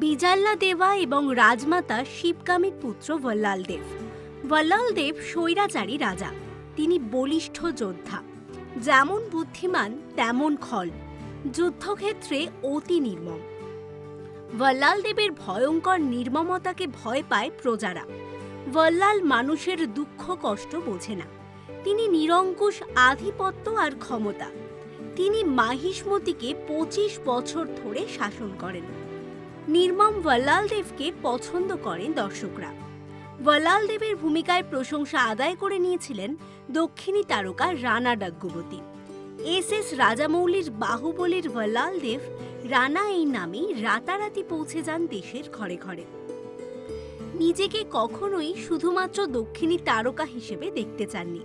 বিজাল্লা দেবা এবং রাজমাতা শিবকামীর পুত্র বল্লাল দেব বল্লাল দেব স্বৈরাচারী রাজা। তিনি বলিষ্ঠ যোদ্ধা। যেমন বুদ্ধিমান, তেমন খল। যুদ্ধক্ষেত্রে অতি নির্মম। বল্লাল দেবের ভয়ঙ্কর নির্মমতাকে ভয় পায় প্রজারা। বল্লাল মানুষের দুঃখ, কষ্ট বোঝে না। তিনি নিরঙ্কুশ আধিপত্য আর ক্ষমতা। তিনি মাহিষ্মতিকে পঁচিশ বছর ধরে শাসন করেন। নির্মম বল্লাল দেবকে পছন্দ করেন দর্শকরা। বল্লাল দেবের ভূমিকায় প্রশংসা আদায় করে নিয়েছিলেন দক্ষিণী তারকা রানা ডাগ্গবতী এস এস রাজামৌলির বাহুবলীর বল্লাল দেব রানা এই নামেই রাতারাতি পৌঁছে যান দেশের ঘরে ঘরে। নিজেকে কখনোই শুধুমাত্র দক্ষিণী তারকা হিসেবে দেখতে চাননি।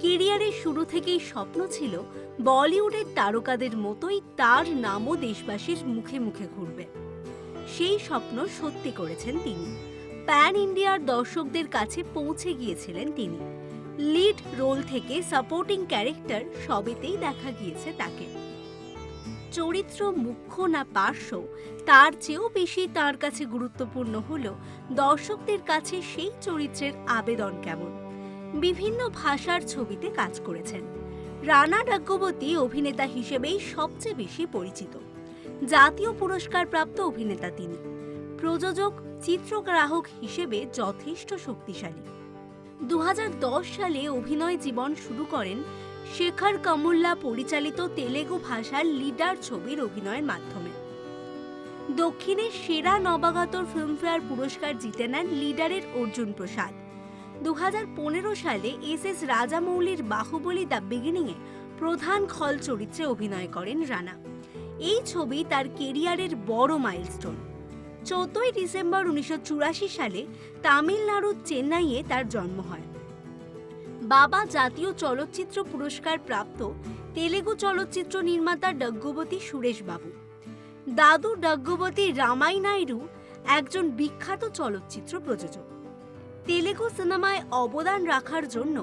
কেরিয়ারের শুরু থেকেই স্বপ্ন ছিল বলিউডের তারকাদের মতোই তার নামও দেশবাসীর মুখে মুখে ঘুরবে। সেই স্বপ্ন সত্যি করেছেন তিনি। প্যান ইন্ডিয়ার দর্শকদের কাছে পৌঁছে গিয়েছিলেন তিনি। লিড রোল থেকে সাপোর্টিং ক্যারেক্টার সবেতেই দেখা গিয়েছে তাকে। চরিত্র মুখ্য না পার্শ্ব, তার চেয়েও বেশি তার কাছে গুরুত্বপূর্ণ হল দর্শকদের কাছে সেই চরিত্রের আবেদন কেমন। বিভিন্ন ভাষার ছবিতে কাজ করেছেন। রানা ডাগ্গবতী অভিনেতা হিসেবেই সবচেয়ে বেশি পরিচিত। জাতীয় পুরস্কার প্রাপ্ত অভিনেতা তিনি। প্রযোজক চিত্রগ্রাহক হিসেবে যথেষ্ট শক্তিশালী। দু হাজার দশ সালে অভিনয় জীবন শুরু করেন শেখর কামুল্লা পরিচালিত তেলেগু ভাষার লিডার ছবির অভিনয়ের মাধ্যমে। দক্ষিণের সেরা নবাগতর ফিল্মফেয়ার পুরস্কার জিতে নেন লিডারের অর্জুন প্রসাদ। দু হাজার পনেরো সালে এস এস রাজামৌলির বাহুবলী দ্য বিগিনিংয়ে প্রধান খল চরিত্রে অভিনয় করেন রানা। এই ছবি তার কেরিয়ারের বড় মাইলস্টোন। চোদ্দই ডিসেম্বর উনিশশো চুরাশি সালে তামিলনাড়ুর চেন্নাইয়ে তার জন্ম হয়। বাবা জাতীয় চলচ্চিত্র পুরস্কার প্রাপ্ত তেলেগু চলচ্চিত্র নির্মাতা ডগ্গবতী সুরেশ বাবু। দাদু ডগ্গবতী রামাই নাইডু একজন বিখ্যাত চলচ্চিত্র প্রযোজক। তেলেগু সিনেমায় অবদান রাখার জন্য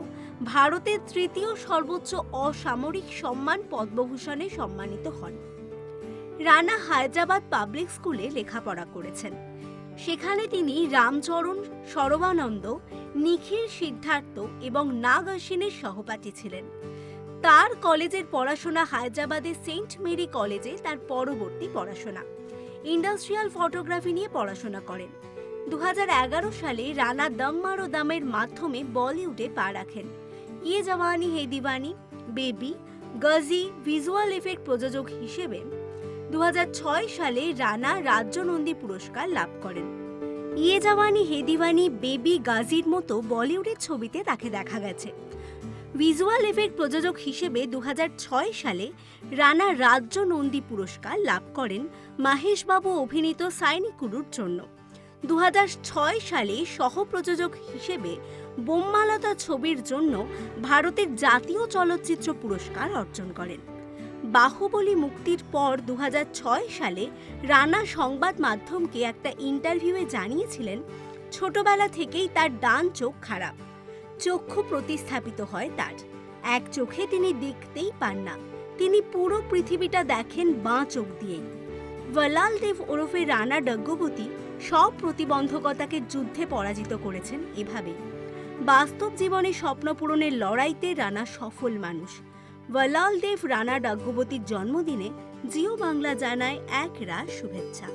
ভারতের তৃতীয় সর্বোচ্চ অসামরিক সম্মান পদ্মভূষণে সম্মানিত হন। রানা হায়দ্রাবাদ পাবলিক স্কুলে লেখাপড়া করেছেন। সেখানে তিনি রামচরণ, সরবানন্দ, নিখিল সিদ্ধার্থ এবং নাগ অশ্বিনের সহপাঠী ছিলেন। তার কলেজের পড়াশোনা হায়দ্রাবাদের সেন্ট মেরি কলেজে, তার পরবর্তী পড়াশোনা। ইন্ডাস্ট্রিয়াল ফটোগ্রাফি নিয়ে পড়াশোনা করেন। দু হাজার এগারো সালে রানা দম মারো দামের মাধ্যমে বলিউডে পা রাখেন। Yeh Jawaani Hai Deewani, Baby, Ghazi, visual effect প্রযোজক হিসেবে দু হাজার ছয় সালে রানা রাজ্য নন্দী পুরস্কার লাভ করেন। ইয়ে জাওয়ানি হে দিওয়ানি বেবি গাজির মতো বলিউডের ছবিতে তাকে দেখা গেছে। ভিজুয়াল এফেক্ট প্রযোজক হিসেবে দু হাজার ছয় সালে রানা রাজ্য নন্দী পুরস্কার লাভ করেন মাহেশবাবু অভিনীত সাইনিকুরুর জন্য। দু হাজার ছয় সালে সহপ্রযোজক হিসেবে বোম্মালতা ছবির জন্য ভারতের জাতীয় চলচ্চিত্র পুরস্কার অর্জন করেন। বাহুবলী মুক্তির পর দু হাজার ছয় সালে রানা সংবাদ মাধ্যমকে একটা ইন্টারভিউয়ে জানিয়েছিলেন, ছোটবেলা থেকেই তার ডান চোখ খারাপ। চক্ষু প্রতিস্থাপিত হয় তার। এক চোখে তিনি দেখতেই পান না। তিনি পুরো পৃথিবীটা দেখেন বাঁ চোখ দিয়েই। বলাল দেব ওরফে রানা ডগ্গবতী সব প্রতিবন্ধকতাকে যুদ্ধে পরাজিত করেছেন এভাবেই। বাস্তব জীবনে স্বপ্ন পূরণের লড়াইতে রানা সফল মানুষ। বলাল দেব রানা ডাগ্যবতীর জন্মদিনে জিও বাংলা জানায় এক রাস শুভেচ্ছা।